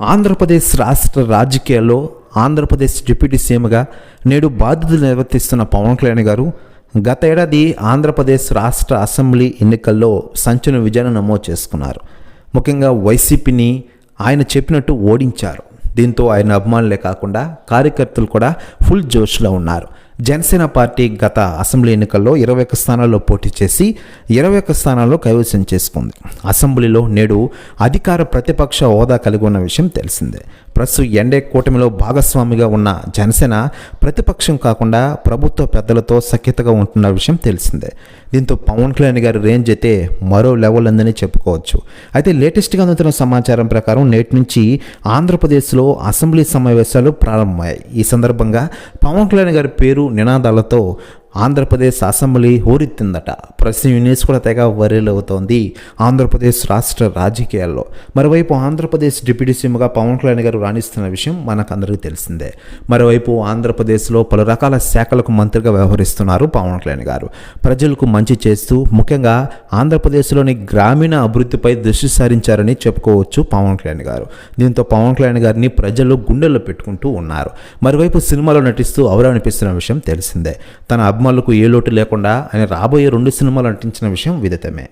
ఆంధ్రప్రదేశ్ రాష్ట్ర రాజకీయాల్లో ఆంధ్రప్రదేశ్ డిప్యూటీ సీఎంగా నేడు బాధ్యతలు నిర్వర్తిస్తున్న పవన్ కళ్యాణ్ గారు గత ఏడాది ఆంధ్రప్రదేశ్ రాష్ట్ర అసెంబ్లీ ఎన్నికల్లో సంచలన విజయాన్ని నమోదు చేసుకున్నారు. ముఖ్యంగా వైసీపీని ఆయన చెప్పినట్టు ఓడించారు. దీంతో ఆయన అభిమానులే కాకుండా కార్యకర్తలు కూడా ఫుల్ జోష్లో ఉన్నారు. జనసేన పార్టీ గత అసెంబ్లీ ఎన్నికల్లో ఇరవై ఒక్క స్థానాల్లో పోటీ చేసి ఇరవై ఒక్క స్థానాల్లో కైవసం చేసుకుంది. అసెంబ్లీలో నేడు అధికార ప్రతిపక్ష హోదా కలిగి ఉన్న విషయం తెలిసిందే. ప్రస్తుతం ఎండే కూటమిలో భాగస్వామిగా ఉన్న జనసేన ప్రతిపక్షం కాకుండా ప్రభుత్వ పెద్దలతో సఖ్యతగా ఉంటున్న విషయం తెలిసిందే. దీంతో పవన్ కళ్యాణ్ గారి రేంజ్ అయితే మరో లెవెల్ ఉందని చెప్పుకోవచ్చు. అయితే లేటెస్ట్గా అందుతున్న సమాచారం ప్రకారం నేటి నుంచి ఆంధ్రప్రదేశ్లో అసెంబ్లీ సమావేశాలు ప్రారంభమయ్యాయి. ఈ సందర్భంగా పవన్ కళ్యాణ్ గారి పేరు నినాదాలతో ఆంధ్రప్రదేశ్ అసెంబ్లీ హోరెత్తిందట ప్రస్తుతం యూనిస్ కూడా తెగ వైరల్ అవుతోంది ఆంధ్రప్రదేశ్ రాష్ట్ర రాజకీయాల్లో. మరోవైపు ఆంధ్రప్రదేశ్ డిప్యూటీ సీఎంగా పవన్ కళ్యాణ్ గారు రాణిస్తున్న విషయం మనకందరికీ తెలిసిందే. మరోవైపు ఆంధ్రప్రదేశ్లో పలు రకాల శాఖలకు మంత్రిగా వ్యవహరిస్తున్నారు పవన్ కళ్యాణ్ గారు. ప్రజలకు మంచి చేస్తూ ముఖ్యంగా ఆంధ్రప్రదేశ్లోని గ్రామీణ అభివృద్ధిపై దృష్టి సారించారని చెప్పుకోవచ్చు పవన్ కళ్యాణ్ గారు. దీంతో పవన్ కళ్యాణ్ గారిని ప్రజలు గుండెల్లో పెట్టుకుంటూ ఉన్నారు. మరోవైపు సినిమాలో నటిస్తూ అవరనిపిస్తున్న విషయం తెలిసిందే. తన ఆత్మలకు ఏ లోటు లేకుండా ఆయన రాబోయే రెండు సినిమాలు నటించిన విషయం విదితమే.